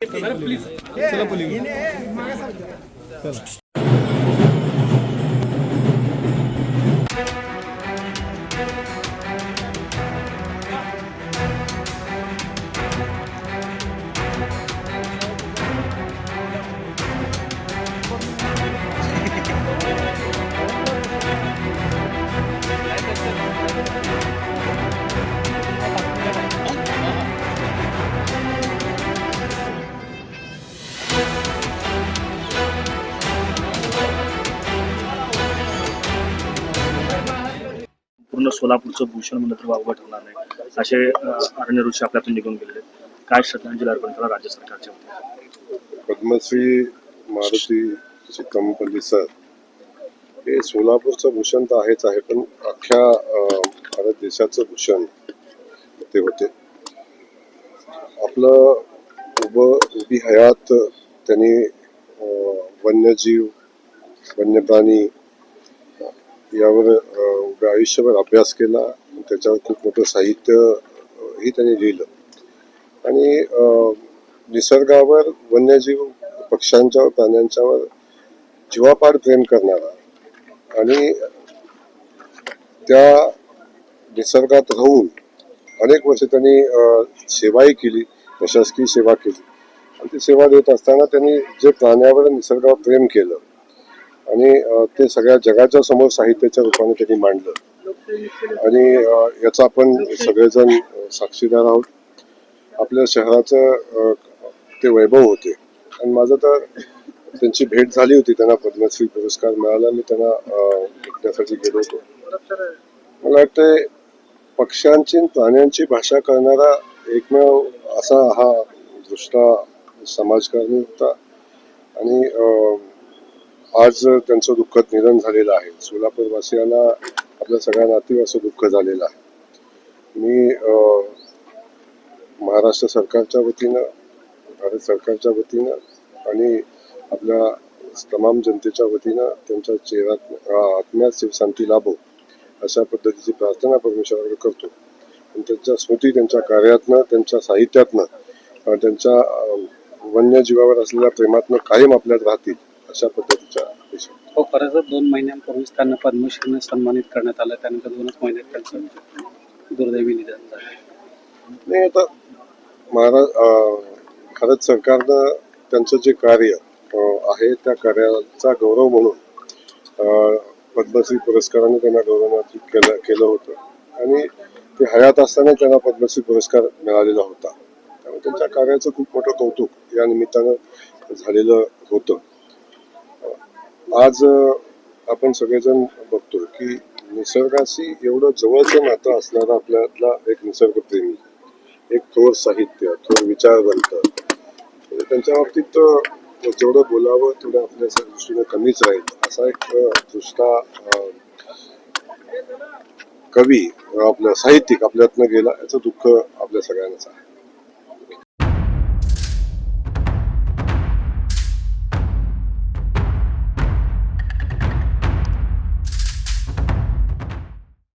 पूर्ण सोलापूरचं भूषण म्हणलं तर वावगं ठरणार नाही. असे अरण्य ऋषी आपल्यातून निघून गेलेले काय श्रद्धांजली अर्पण करा राज्य सरकारच्या वतीने? पद्मश्री मारुती चितमपल्ली सर हे सोलापूरचं भूषण तर आहेच आहे पण अख्ख्या भारत देशाचं भूषण ते होते. आपलं उभं उभी हयात त्यांनी वन्यजीव वन्यप्राणी यावर आयुष्यभर अभ्यास केला. आणि त्याच्यावर खूप मोठं साहित्य ही त्यांनी लिहिलं. आणि निसर्गावर वन्यजीव पक्ष्यांच्यावर प्राण्यांच्यावर जीवापाड प्रेम करणारा आणि त्या निसर्गात राहून अनेक वर्ष त्यांनी सेवाही केली प्रशासकीय सेवा केली. आणि ती सेवा देत असताना त्यांनी जे प्राण्यावर निसर्गावर प्रेम केलं आणि ते सगळ्या जगाच्या समोर साहित्याच्या रूपाने त्यांनी मांडलं. आणि याचा आपण सगळेजण साक्षीदार आहोत. आपल्या शहराचं ते वैभव होते. आणि माझं तर त्यांची भेट झाली होती त्यांना पद्मश्री पुरस्कार मिळाला मी त्यांना भेटण्यासाठी गेलो होतो. मला वाटतं पक्ष्यांची प्राण्यांची भाषा करणारा एकमेव असा हा दृष्टा समाजकारणी होता. आणि आज त्यांचं दुःखद निधन झालेलं आहे. सोलापूरवासियांना आपल्या सगळ्या नातेवाईचं दुःख झालेलं आहे. मी महाराष्ट्र सरकारच्या वतीनं भारत सरकारच्या वतीनं आणि आपल्या तमाम जनतेच्या वतीनं त्यांच्या चेहऱ्यात आत्म्यात शिवशांती लाभो अशा पद्धतीची प्रार्थना परमेश्वराकडे करतो. आणि त्यांच्या स्मृती त्यांच्या कार्यातनं त्यांच्या साहित्यातनं त्यांच्या वन्यजीवावर असलेल्या प्रेमातनं कायम आपल्यात राहतील. अशा पद्धतीच्या हो खरं तर दोन महिन्यांपूर्वीच त्यांना पद्मश्रीने सन्मानित करण्यात आलं. त्यानंतर दोनच महिन्यात त्यांचं दुर्दैवी निधन झालं. नाही आता महाराज भारत सरकारनं त्यांचं जे कार्य आहे त्या कार्याचा गौरव म्हणून पद्मश्री पुरस्काराने त्यांना गौरवान्वित केलं केलं होतं. आणि ते हयात असताना त्यांना पद्मश्री पुरस्कार मिळालेला होता. त्यामुळे त्यांच्या कार्याचं खूप मोठं कौतुक या निमित्तानं झालेलं होतं. आज आपण सगळेजण बघतोय की निसर्गाशी एवढं जवळचं नातं असणारा आपल्यातला एक निसर्गप्रेमी एक थोर साहित्य थोर विचारवंत. म्हणजे त्यांच्या बाबतीत जेवढं बोलावं तेवढं आपल्या दृष्टीने कमीच राहील. असा एक दृष्टा कवी आपलं साहित्यिक आपल्यातनं गेला याचं दुःख आपल्या सगळ्यांनाच आहे.